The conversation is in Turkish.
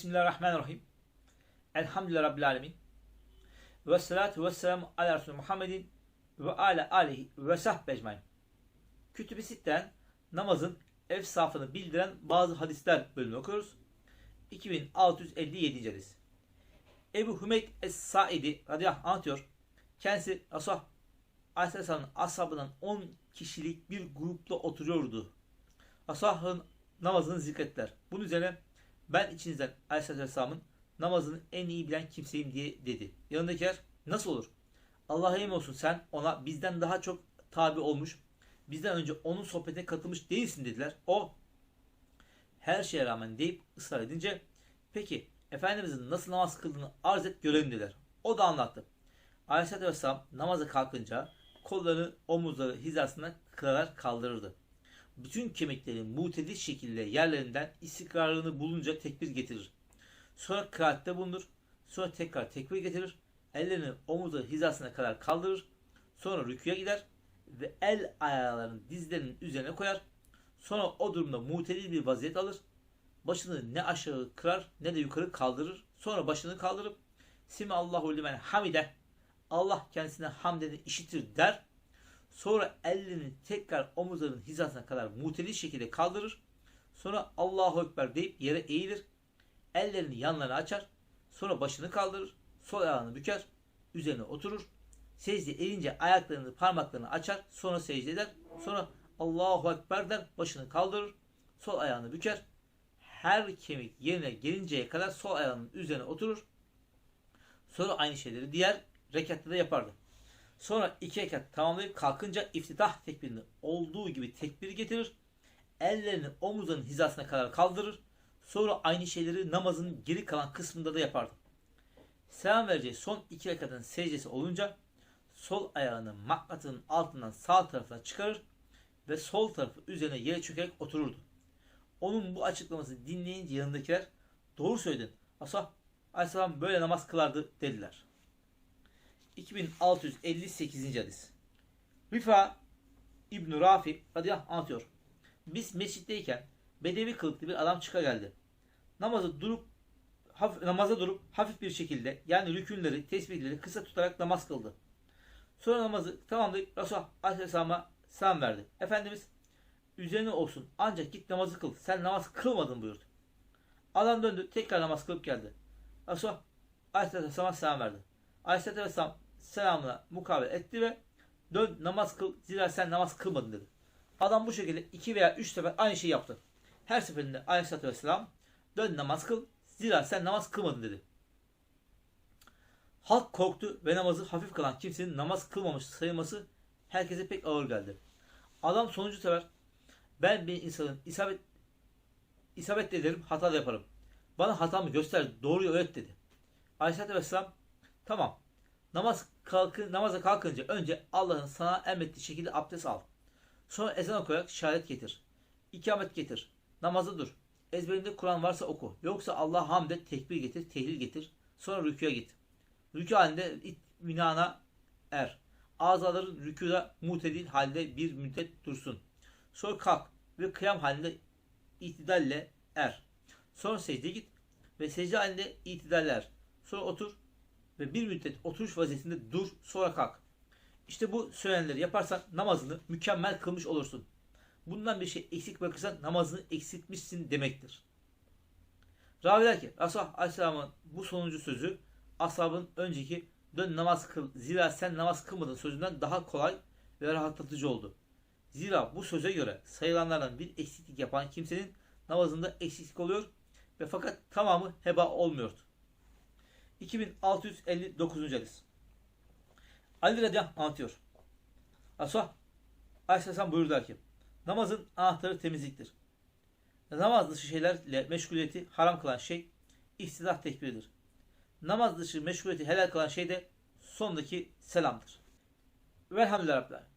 Bismillahirrahmanirrahim. Elhamdülillahi Rabbil Alemin. Ve salatu ve selamu ala Resulü Muhammedin ve ala alihi ve sahbe ecmain. Kütüb-i Sitte'den namazın efsafını bildiren bazı hadisler bölümünü okuyoruz. 2657. hadis. Ebu Hümeyd Es-Saidi radıyallahu anh anlatıyor. Kendisi Resulullah Aleyhisselam'ın ashabından 10 kişilik bir grupla oturuyordu. Resulullah'ın namazını zikrettiler. Bunun üzerine ben içinizden Aleyhisselatü Vesselam'ın namazını en iyi bilen kimseyim diye dedi. Yanındakiler nasıl olur? Allah'a emin olsun sen ona bizden daha çok tabi olmuş, bizden önce onun sohbetine katılmış değilsin dediler. O her şeye rağmen deyip ısrar edince peki Efendimizin nasıl namaz kıldığını arz et görelim dediler. O da anlattı. Aleyhisselatü Vesselam namaza kalkınca kollarını omuzları hizasına kırarak kaldırırdı. Bütün kemikleri mutedil şekilde yerlerinden istikrarını bulunca tekbir getirir. Sonra kıraatte bulunur. Sonra tekrar tekbir getirir. Ellerini omuzları hizasına kadar kaldırır. Sonra rüküye gider ve el ayağlarını dizlerinin üzerine koyar. Sonra o durumda mutedil bir vaziyet alır. Başını ne aşağı kırar ne de yukarı kaldırır. Sonra başını kaldırıp Simi Allahu limen hamide Allah kendisine hamdeni işitir der. Sonra ellerini tekrar omuzlarının hizasına kadar mutedil şekilde kaldırır. Sonra Allahu Ekber deyip yere eğilir. Ellerini yanlarına açar. Sonra başını kaldırır. Sol ayağını büker. Üzerine oturur. Secde eğince ayaklarını parmaklarını açar. Sonra secde eder. Sonra Allahu Ekber der. Başını kaldırır. Sol ayağını büker. Her kemik yerine gelinceye kadar sol ayağının üzerine oturur. Sonra aynı şeyleri diğer rekatta da yapardı. Sonra iki rekat tamamlayıp kalkınca iftitah tekbirini olduğu gibi tekbir getirir. Ellerini omuzlarının hizasına kadar kaldırır. Sonra aynı şeyleri namazın geri kalan kısmında da yapardı. Selam vereceği son iki rekatın secdesi olunca sol ayağını maklatının altından sağ tarafına çıkarır ve sol tarafı üzerine yere çökerek otururdu. Onun bu açıklamasını dinleyince yanındakiler doğru söyledin. Asa Aleyhisselam böyle namaz kılardı dediler. 2658. hadis. Rifa İbn Rafi radıyallahu anh anlatıyor. Biz mescitteyken bedevi kılıklı bir adam çıka geldi. Namazı durup hafif, namaza durup hafif bir şekilde yani rükünleri, tesbihleri kısa tutarak namaz kıldı. Sonra namazı tamamlayıp Resulullah Aleyhisselam'a selam verdi. Efendimiz üzerine olsun ancak git namazı kıl. Sen namaz kılmadın buyurdu. Adam döndü tekrar namaz kılıp geldi. Resulullah Aleyhisselam'a selam verdi. Aleyhisselatü Vesselam selamına mukabele etti ve dön namaz kıl zira sen namaz kılmadın dedi. Adam bu şekilde iki veya üç sefer aynı şeyi yaptı. Her seferinde Aleyhisselatü Vesselam dön namaz kıl zira sen namaz kılmadın dedi. Halk korktu ve namazı hafif kalan kimsenin namaz kılmamış sayılması herkese pek ağır geldi. Adam sonuncu sefer ben bir insanın isabet isabet ederim hata da yaparım. Bana hatamı göster doğruyu öğret dedi. Aleyhisselatü Vesselam Tamam. Namaz kalkın, namaza kalkınca önce Allah'ın sana emrettiği şekilde abdest al. Sonra ezan okuyarak şehadet getir. İkamet getir. Namazı dur. Ezberinde Kur'an varsa oku. Yoksa Allah hamde tekbir getir, tehlil getir. Sonra rüküye git. Rükü halinde itminana er. Azaların rüküda mutedil halde bir müddet dursun. Sonra kalk ve kıyam halinde itidalle er. Sonra secde git ve secde halinde itidalle er. Sonra otur ve bir müddet oturuş vaziyetinde dur sonra kalk. İşte bu söylenenleri yaparsan namazını mükemmel kılmış olursun. Bundan bir şey eksik bırakırsan namazını eksiltmişsin demektir. Ravi der ki Resulullah Aleyhisselam'ın bu sonuncu sözü ashabın önceki dön namaz kıl zira sen namaz kılmadın sözünden daha kolay ve rahatlatıcı oldu. Zira bu söze göre sayılanlardan bir eksiklik yapan kimsenin namazında eksiklik oluyor ve fakat tamamı heba olmuyordu. 2659. hadis. Ali radıyallahu anlatıyor. Resulullah Aleyhisselam buyurdu ki namazın anahtarı temizliktir. Namaz dışı şeylerle meşguliyeti haram kılan şey ihtidah tekbiridir. Namaz dışı meşguliyeti helal kılan şey de sondaki selamdır. Velhamdülillah Rabbil Alemin.